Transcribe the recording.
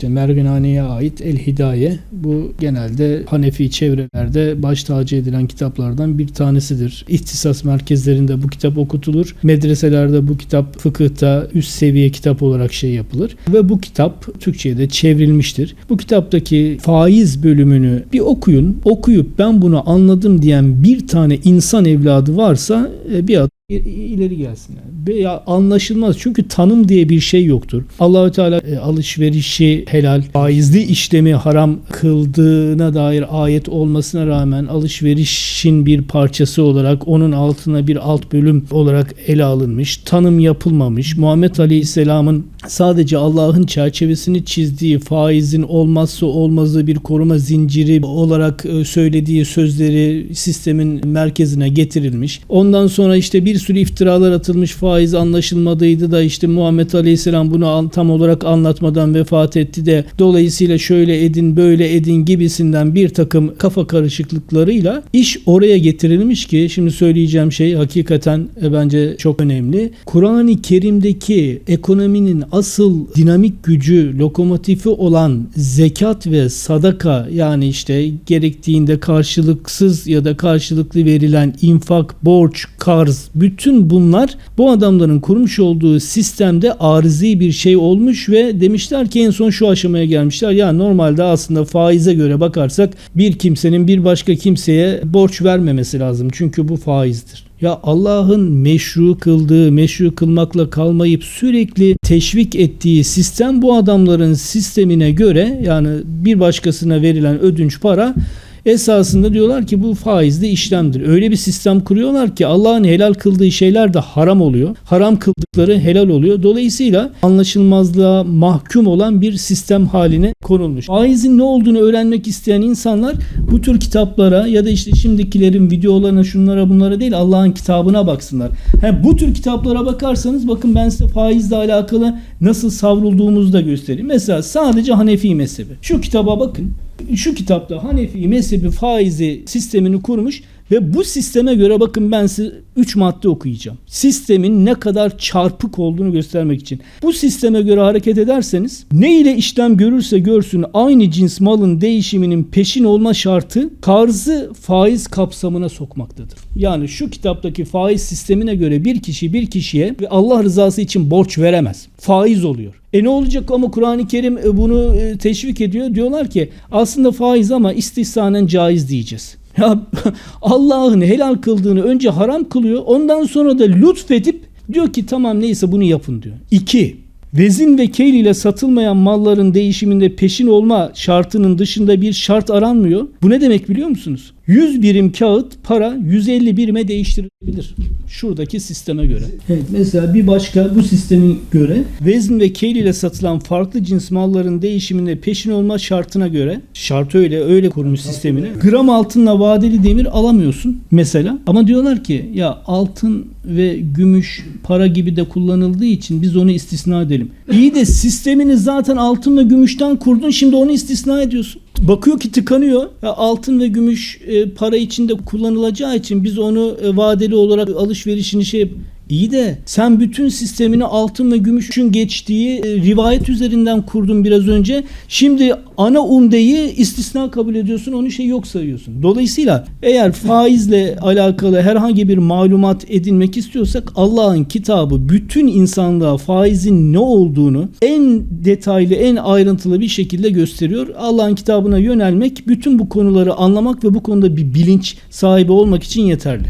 İşte Merginane'ye ait El Hidaye bu genelde Hanefi çevrelerde baş tacı edilen kitaplardan bir tanesidir. İhtisas merkezlerinde bu kitap okutulur. Medreselerde bu kitap fıkıhta üst seviye kitap olarak şey yapılır. Ve bu kitap Türkçe'ye de çevrilmiştir. Bu kitaptaki faiz bölümünü bir okuyun. Okuyup ben bunu anladım diyen bir tane insan evladı varsa e, bir adım ileri gelsin. Yani. Ya anlaşılmaz çünkü tanım diye bir şey yoktur. Allahü Teala e, alışverişi helal, faizli işlemi haram kıldığına dair ayet olmasına rağmen alışverişin bir parçası olarak onun altına bir alt bölüm olarak ele alınmış, tanım yapılmamış. Muhammed Aleyhisselam'ın sadece Allah'ın çerçevesini çizdiği faizin olmazsa olmazı bir koruma zinciri olarak e, söylediği sözleri sistemin merkezine getirilmiş. Ondan sonra işte bir sürü iftiralar atılmış faiz anlaşılmadıydı da işte Muhammed Aleyhisselam bunu tam olarak anlatmadan vefat etti de dolayısıyla şöyle edin böyle edin gibisinden bir takım kafa karışıklıklarıyla iş oraya getirilmiş ki şimdi söyleyeceğim şey hakikaten e, bence çok önemli. Kur'an-ı Kerim'deki ekonominin asıl dinamik gücü, lokomotifi olan zekat ve sadaka yani işte gerektiğinde karşılıksız ya da karşılıklı verilen infak, borç, karz bütün bunlar bu adamların kurmuş olduğu sistemde arızi bir şey olmuş ve demişler ki en son şu aşamaya gelmişler. Ya normalde aslında faize göre bakarsak bir kimsenin bir başka kimseye borç vermemesi lazım. Çünkü bu faizdir. Ya Allah'ın meşru kıldığı, meşru kılmakla kalmayıp sürekli teşvik ettiği sistem bu adamların sistemine göre yani bir başkasına verilen ödünç para esasında diyorlar ki bu faizli işlemdir. Öyle bir sistem kuruyorlar ki Allah'ın helal kıldığı şeyler de haram oluyor. Haram kıldıkları helal oluyor. Dolayısıyla anlaşılmazlığa mahkum olan bir sistem haline konulmuş. Faizin ne olduğunu öğrenmek isteyen insanlar bu tür kitaplara ya da işte şimdikilerin videolarına şunlara bunlara değil Allah'ın kitabına baksınlar. He, bu tür kitaplara bakarsanız bakın ben size faizle alakalı nasıl savrulduğumuzu da göstereyim. Mesela sadece Hanefi mezhebi. Şu kitaba bakın. Şu kitapta Hanefi mezhebi faizi sistemini kurmuş ve bu sisteme göre bakın ben size 3 madde okuyacağım. Sistemin ne kadar çarpık olduğunu göstermek için. Bu sisteme göre hareket ederseniz ne ile işlem görürse görsün aynı cins malın değişiminin peşin olma şartı karzı faiz kapsamına sokmaktadır. Yani şu kitaptaki faiz sistemine göre bir kişi bir kişiye ve Allah rızası için borç veremez. Faiz oluyor. E ne olacak ama Kur'an-ı Kerim e, bunu e, teşvik ediyor. Diyorlar ki aslında faiz ama istihsanen caiz diyeceğiz. Ya Allah'ın helal kıldığını önce haram kılıyor. Ondan sonra da lütfedip diyor ki tamam neyse bunu yapın diyor. 2. Vezin ve keyl ile satılmayan malların değişiminde peşin olma şartının dışında bir şart aranmıyor. Bu ne demek biliyor musunuz? 100 birim kağıt para 150 birime değiştirilebilir. Şuradaki sisteme göre. Evet mesela bir başka bu sisteme göre vezin ve keyl ile satılan farklı cins malların değişiminde peşin olma şartına göre şart öyle öyle kurmuş sistemini. Gram altınla vadeli demir alamıyorsun mesela. Ama diyorlar ki ya altın ve gümüş para gibi de kullanıldığı için biz onu istisna edelim. İyi de sistemini zaten altın ve gümüşten kurdun şimdi onu istisna ediyorsun. Bakıyor ki tıkanıyor. Altın ve gümüş e, para içinde kullanılacağı için biz onu e, vadeli olarak alışverişini şey İyi de sen bütün sistemini altın ve gümüşün geçtiği e, rivayet üzerinden kurdun biraz önce. Şimdi ana umdeyi istisna kabul ediyorsun, onu şey yok sayıyorsun. Dolayısıyla eğer faizle alakalı herhangi bir malumat edinmek istiyorsak Allah'ın kitabı bütün insanlığa faizin ne olduğunu en detaylı, en ayrıntılı bir şekilde gösteriyor. Allah'ın kitabına yönelmek bütün bu konuları anlamak ve bu konuda bir bilinç sahibi olmak için yeterli.